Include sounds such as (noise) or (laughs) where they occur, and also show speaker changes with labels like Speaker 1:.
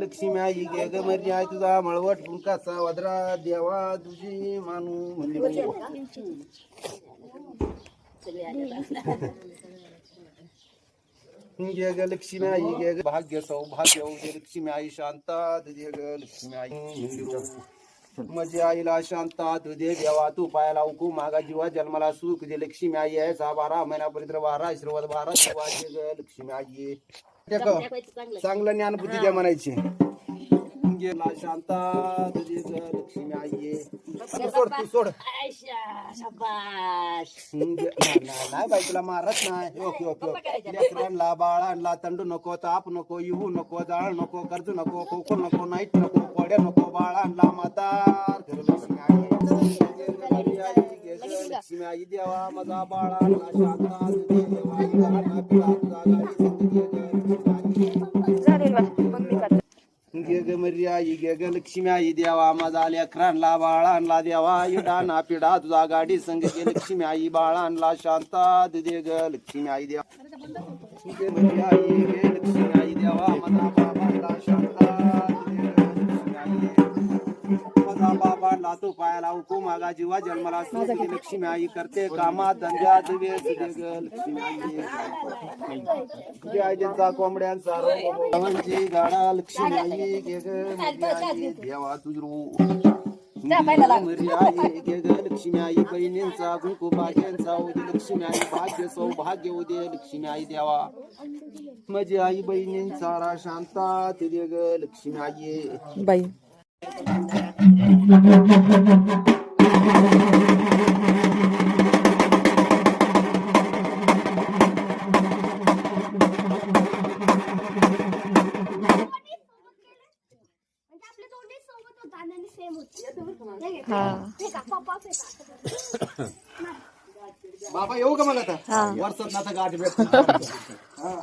Speaker 1: लक्ष्मी आई गे ग मर्जी आई तुझा मळवट फुंकाचा वदरा देवा तुझी मानू म्हणजे ग लक्ष्मी आई गे भाग्य सौभाग्य गे लक्ष्मी आई शांता तुझे ग लक्ष्मी आई माझी आईला शांता तुझे देवा तू पायाला उकू मागा जीवा जन्माला सुख जे लक्ष्मी आई आहे सहा बारा महिन्यापर्यंत बारा आशीर्वाद बारा शिवा ग लक्ष्मी आई चांगलं ज्ञान बुद्धी द्या म्हणायची गेला शांता तुझी लक्ष्मी आई आहे. तू सोड तू सोड. हम्म, गे- नाही नाही, बाई तुला मारत नाही. Okay okay okay. लेकरांना बाळांना तंडू नको ताप नको येऊ नको जाळ नको कर्ज नको खोको नको नाईट नको कोड्या नको बाळांना मातार घर लक्ष्मी आई लक्ष्मी देवा माझा बाळांना शांता तुझे देवा मर्री आई गे लक्ष्मी आई देवा माझा लेकरांना बाळांना देवा. इडा ना पिडा तुझा गाडी संग गे लक्ष्मी आई बाळांना शांता दे ग लक्ष्मी आई देवा. आई गे लक्ष्मी आई देवा माझा पायाला उकू मागा जीवा जन्माला दे लक्ष्मी आई करते कामात धंद्यात वेळ दे ग लक्ष्मी आई जय जनता कोंबड्यांचा गाडा लक्ष्मी आई गे देवा तुझरू लक्ष्मी आई बहिणींचा कुंकू भाग्यांचा उदे लक्ष्मी आई भाग्य सौभाग्य उदे लक्ष्मी आई देवा. माझी आई बहिणींचा रा शांता ते ग लक्ष्मी आई
Speaker 2: बाई.
Speaker 1: बाबा येऊ का मग आता. वर्षात आता गाठ भेट (laughs) हा.